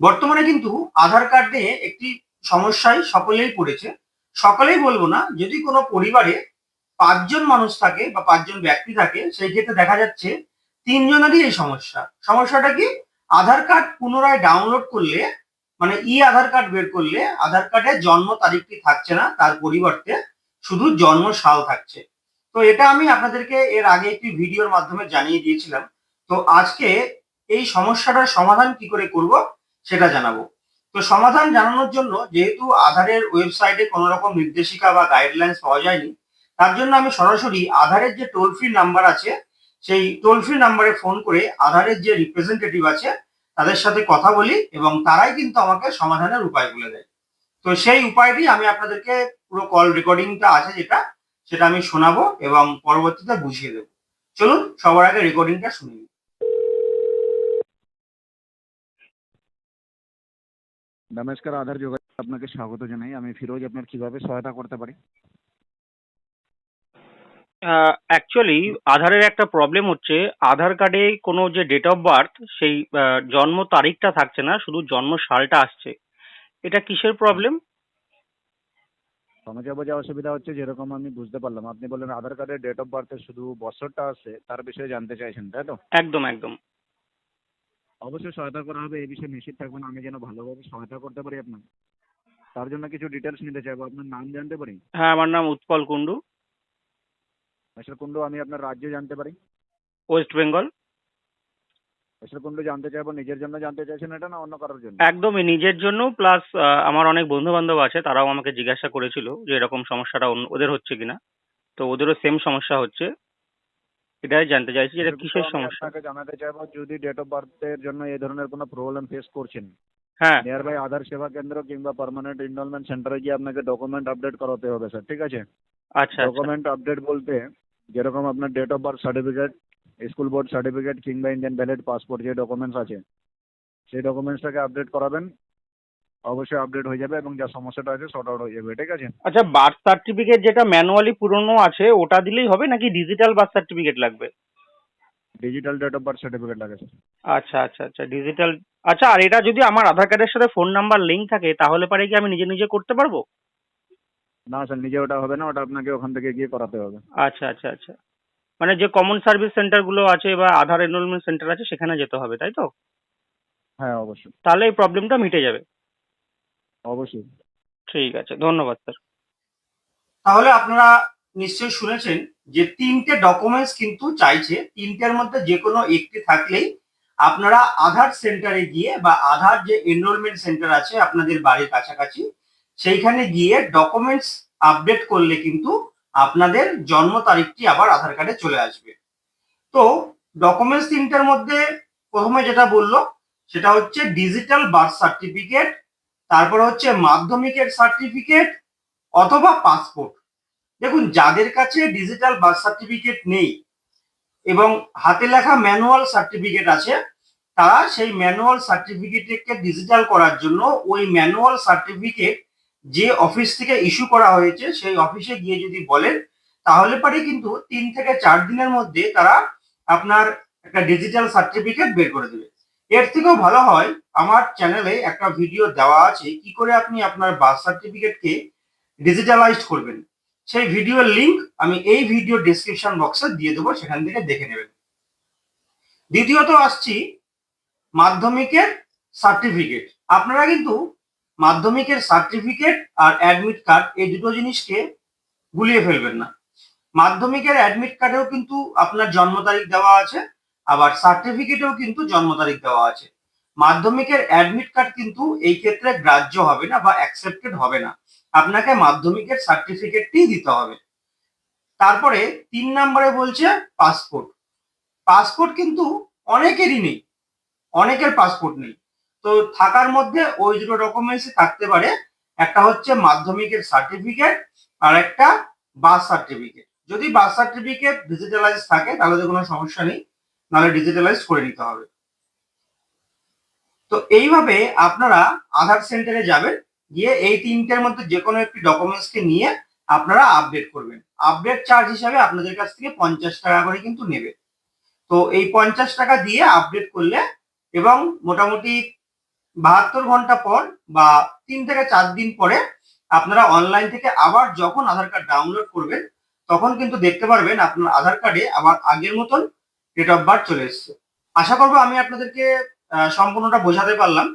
বর্তমানে কিন্তু আধার কার্ড নিয়ে একটি সমস্যায় সকলেই পড়েছে সকলেই বলব না, যদি কোনো পরিবারে পাঁচজন মানুষ থাকে বা পাঁচজন ব্যক্তি থাকে, সেই ক্ষেত্রে দেখা যাচ্ছে তিনজনেরই এই সমস্যা। সমস্যাটা কি? আধার কার্ড পুনরায় ডাউনলোড করলে মানে ই আধার কার্ড বের করলে আধার কার্ডে জন্ম তারিখটি থাকছে না, তার পরিবর্তে শুধু জন্ম সাল থাকছে। তো এটা আমি আপনাদেরকে এর আগে একটি ভিডিওর মাধ্যমে জানিয়ে দিয়েছিলাম। তো আজকে এই সমস্যাটার সমাধান কি করে করব? সেটা জানাব। তো সমাধান জানানোর জন্য যেহেতু আধারের ওয়েবসাইটে কোনো রকম নির্দেশিকা বা গাইডলাইন্স পাওয়া যায়নি, তার জন্য আমি সরাসরি আধারের যে টোল ফ্রি নাম্বার আছে, সেই টোল ফ্রি নাম্বারে ফোন করে আধারের যে রিপ্রেজেন্টেটিভ আছে, তাদের সাথে কথা বলি এবং তারাই কিন্তু আমাকে সমাধানের উপায় উপায়গুলো দেয়। তো সেই উপায়টি আমি আপনাদেরকে পুরো কল রেকর্ডিংটা আছে যেটা, সেটা আমি শোনাবো এবং পরবর্তীতে বুঝিয়ে দেবো। চলুন, সবার আগে রেকর্ডিংটা শুনে নিই। নমস্কার আধার যোগাযোগ আপনাকে স্বাগত জানাই। আমি ফিরোজ আপনার কীভাবে সহায়তা করতে পারি? অ্যাকচুয়ালি আধারের একটা প্রবলেম হচ্ছে আধার কার্ডে কোনো যে ডেট অফ বার্থ সেই জন্ম তারিখটা থাকছে না শুধু জন্ম সালটা আসছে। এটা কিসের প্রবলেম সমঝে বোঝা অসুবিধা হচ্ছে যেরকম আমি বুঝতে পারলাম। আপনি বললেন আধার কার্ডের ডেট অফ বার্থে শুধু বছরটা আছে তার বিষয়ে জানতে চাইছেন তাই তো? একদম একদম। অবশ্যই সহায়তা করা হবে এই বিষয়ে নিশ্চিত থাকবেন। আমি যেন ভালোভাবে সহায়তা করতে পারি আপনাকে তার জন্য কিছু ডিটেলস নিতে চাইব। আপনার নাম জানতে পারি? হ্যাঁ আমার নাম উৎপল কুন্ডু মিস্টার কুন্ডু আমি আপনার রাজ্য জানতে পারি? ওয়েস্ট বেঙ্গল। মিস্টার কুন্ডু জানতে চাইব নিজের জন্য জানতে চাইছেন এটা না অন্য কারোর জন্য? একদমই নিজের জন্য প্লাস আমার অনেক বন্ধু বান্ধব আছে তারাও আমাকে জিজ্ঞাসা করেছিল যে এরকম সমস্যাটা অন্য- ওদের হচ্ছে কিনা। তো ওদেরও সেম সমস্যা হচ্ছে। এটাই জানতে চাইছি এটা কিসের সমস্যা? আপনাকে জানাতে চাইব যদি ডেট অফ বার্থের জন্য এই ধরনের কোনো প্রবলেম ফেস করছেন হ্যাঁ। নিয়ার বাই আধার সেবা কেন্দ্র কিংবা পার্মানেন্ট ইনরোলমেন্ট সেন্টারে গিয়ে আপনাকে ডকুমেন্ট আপডেট করাতে হবে স্যার ঠিক আছে? আচ্ছা আচ্ছা। ডকুমেন্ট আপডেট বলতে যেরকম আপনার date of birth certificate school board certificate কিংবা ইন্ডিয়ান ভ্যালিড পাসপোর্ট যে ডকুমেন্টস আছে সেই ডকুমেন্টসটাকে আপডেট করাবেন অবশ্যই আপডেট হয়ে যাবে এবং যা সমস্যাটা আছে সর্ট আউট হয়ে যাবে ঠিক আছে? আচ্ছা বার্থ সার্টিফিকেট যেটা ম্যানুয়ালি পুরনো আছে ওটা দিলেই হবে নাকি ডিজিটাল বার্থ সার্টিফিকেট লাগবে? Digital date of birth certificate লাগে আচ্ছা আচ্ছা আচ্ছা ডিজিটাল আচ্ছা আর এটা যদি আমার আধার কার্ডের সাথে ফোন নাম্বার লিঙ্ক থাকে তাহলে পারে কি আমি নিজে নিজে করতে পারব? না স্যার নিজে ওটা হবে না ওটা আপনাকে ওখান থেকে গিয়ে করাতে হবে। আচ্ছা আচ্ছা আচ্ছা। মানে যে কমন সার্ভিস সেন্টারগুলো আছে বা আধার এনরোলমেন্ট সেন্টার আছে সেখানে যেতে হবে তাই তো? হ্যাঁ অবশ্যই। তাহলে এই প্রবলেমটা মিটে যাবে। অবশ্যই। ঠিক আছে ধন্যবাদ স্যার। তাহলে আপনারা নিশ্চয়ই শুনেছেন যে তিনটে ডকুমেন্টস কিন্তু চাইছে তিনটের মধ্যে যে কোনো একটি থাকলেই আপনারা আধার সেন্টারে গিয়ে বা আধার যে এনরোলমেন্ট সেন্টার আছে আপনাদের বাড়ির কাছাকাছি সেইখানে গিয়ে ডকুমেন্টস আপডেট করলে কিন্তু আপনাদের জন্ম তারিখটি আবার আধার কার্ডে চলে আসবে। তো ডকুমেন্টস তিনটার মধ্যে প্রথমে যেটা বলল সেটা হচ্ছে ডিজিটাল বার্থ সার্টিফিকেট তারপর হচ্ছে মাধ্যমিকের সার্টিফিকেট অথবা পাসপোর্ট দেখুন, যাদের কাছে ডিজিটাল বার্থ সার্টিফিকেট নেই এবং হাতে লেখা ম্যানুয়াল সার্টিফিকেট আছে, তারা সেই ম্যানুয়াল সার্টিফিকেটকে ডিজিটাল করার জন্য ওই ম্যানুয়াল সার্টিফিকেট যে অফিস থেকে ইস্যু করা হয়েছে, সেই অফিসে গিয়ে যদি বলেন, তাহলে পরে কিন্তু তিন থেকে চার দিনের মধ্যে তারা আপনার একটা ডিজিটাল সার্টিফিকেট বের করে দেবে। এর থেকেও ভালো হয়, আমার চ্যানেলে একটা ভিডিও দেওয়া আছে, কি করে আপনি আপনার বার্থ সার্টিফিকেটকে ডিজিটালাইজড করবেন। সেই ভিডিওর লিংক আমি এই ভিডিও ডেসক্রিপশন বক্সে দিয়ে দেবো, সেখান থেকে দেখে নেবেন। দ্বিতীয়ত আসছি মাধ্যমিকের সার্টিফিকেট আপনারা কিন্তু মাধ্যমিকের সার্টিফিকেট আর অ্যাডমিট কার্ড এই দুটো জিনিসকে গুলিয়ে ফেলবেন না। মাধ্যমিকের অ্যাডমিট কার্ডেও কিন্তু আপনার জন্ম তারিখ দেওয়া আছে আবার সার্টিফিকেটেও কিন্তু জন্ম তারিখ দেওয়া আছে। মাধ্যমিকের অ্যাডমিট কার্ড কিন্তু এই ক্ষেত্রে গ্রাহ্য হবে না বা অ্যাকসেপ্টেড হবে না। আপনাকে মাধ্যমিকের সার্টিফিকেটটি দিতে হবে। তারপরে তিন নম্বরে বলছে পাসপোর্ট পাসপোর্ট কিন্তু অনেকেরই নেই। অনেকের পাসপোর্ট নেই। তো থাকার মধ্যে ওই দুটো ডকুমেন্টসই থাকতে পারে। একটা হচ্ছে মাধ্যমিকের সার্টিফিকেট আর একটা বার্থ সার্টিফিকেট যদি বার্থ সার্টিফিকেট ডিজিটালাইজ থাকে, তাহলে তো কোনো সমস্যা নেই। নাহলে ডিজিটালাইজ করে নিতে হবে। তো এইভাবে আপনারা আধার সেন্টারে যাবেন, গিয়ে এই তিনটের মধ্যে যে কোনো একটি ডকুমেন্টসকে নিয়ে আপনারা আপডেট করবেন। আপডেট চার্জ হিসাবে আপনাদের কাছ থেকে পঞ্চাশ টাকা করে কিন্তু নেবে। তো এই পঞ্চাশ টাকা দিয়ে আপডেট করলে এবং মোটামুটি বাহাত্তর ঘণ্টা পর বা তিন থেকে চার দিন পরে আপনারা অনলাইন থেকে আবার যখন আধার কার্ড ডাউনলোড করবেন, তখন কিন্তু দেখতে পারবেন আপনার আধার কার্ডে আবার আগের মতন ডেট অফ বার্থ চলে এসছে। আশা করব আমি আপনাদেরকে সম্পূর্ণটা বোঝাতে পারলাম।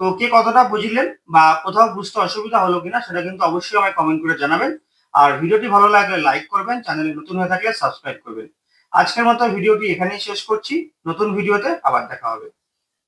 তো কে কতটা বুঝলেন বা কোথাও বুঝতে অসুবিধা হলো কিনা, সেটা কিন্তু অবশ্যই আমায় কমেন্ট করে জানাবেন। আর ভিডিওটি ভালো লাগলে লাইক করবেন চ্যানেলে নতুন হয়ে থাকলে সাবস্ক্রাইব করবেন। আজকের মতো ভিডিওটি এখানেই শেষ করছি। নতুন ভিডিওতে আবার দেখা হবে।